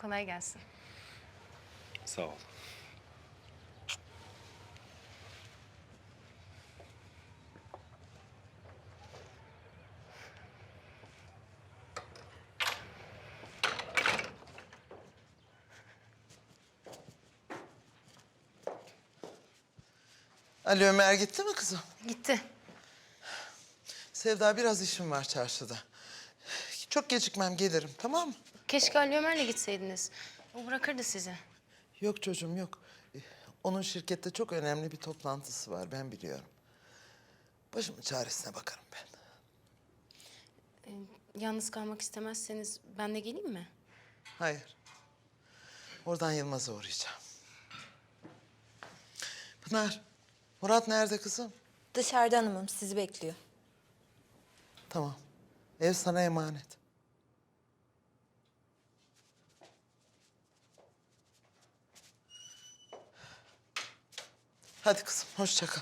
Kolay gelsin. Sağ ol. Ali Ömer gitti mi kızım? Gitti. Sevda biraz işim var çarşıda. Çok gecikmem gelirim tamam mı? Keşke Ali Ömer'le gitseydiniz. O bırakırdı sizi. Yok çocuğum yok. Ee, Onun şirkette çok önemli bir toplantısı var ben biliyorum. Başımın çaresine bakarım ben. Yalnız kalmak istemezseniz ben de geleyim mi? Hayır. Oradan Yılmaz'a uğrayacağım. Pınar, Murat nerede kızım? Dışarıda hanımım sizi bekliyor. Tamam. Ev sana emanet. Hadi kızım, hoşça kal.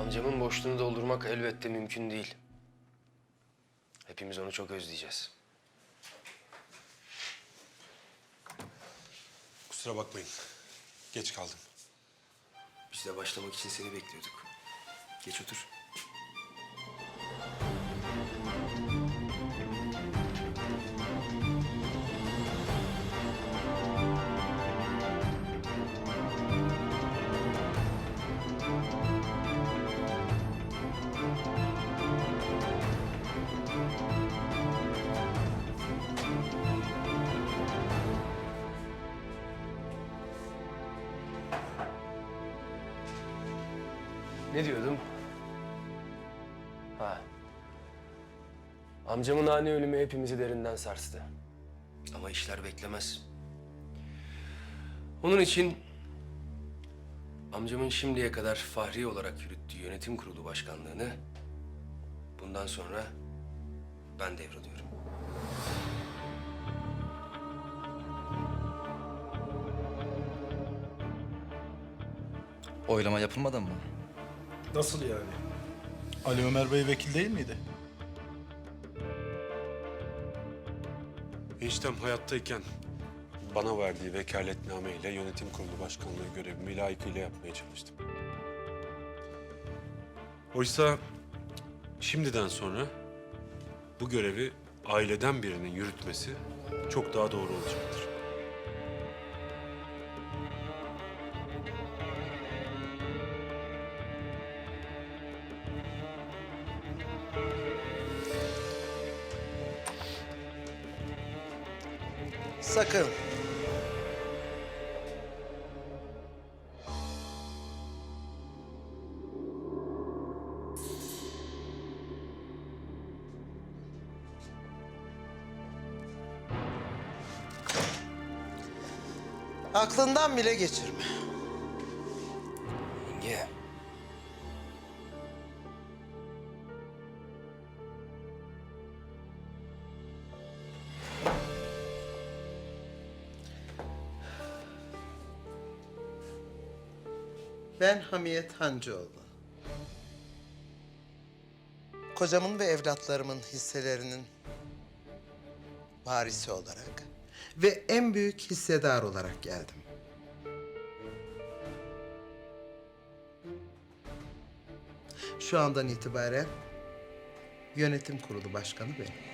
Amcamın boşluğunu doldurmak elbette mümkün değil. Hepimiz onu çok özleyeceğiz. Kusura bakmayın. Geç kaldım. Biz de başlamak için seni bekliyorduk. Geç otur. Ne diyordum? Ha. Amcamın ani ölümü hepimizi derinden sarstı. Ama işler beklemez. Onun için amcamın şimdiye kadar fahri olarak yürüttüğü yönetim kurulu başkanlığını bundan sonra ben devralıyorum. Oylama yapılmadan mı? Nasıl yani? Ali Ömer Bey vekil değil miydi? Eniştem hayattayken bana verdiği vekaletnameyle yönetim kurulu başkanlığı görevimi layıkıyla yapmaya çalıştım. Oysa şimdiden sonra bu görevi aileden birinin yürütmesi çok daha doğru olacaktır. Sakın. Aklından bile geçirme. Ben Hamiyet Hancıoğlu. Kocamın ve evlatlarımın hisselerinin varisi olarak ve en büyük hissedar olarak geldim. Şu andan itibaren yönetim kurulu başkanı benim.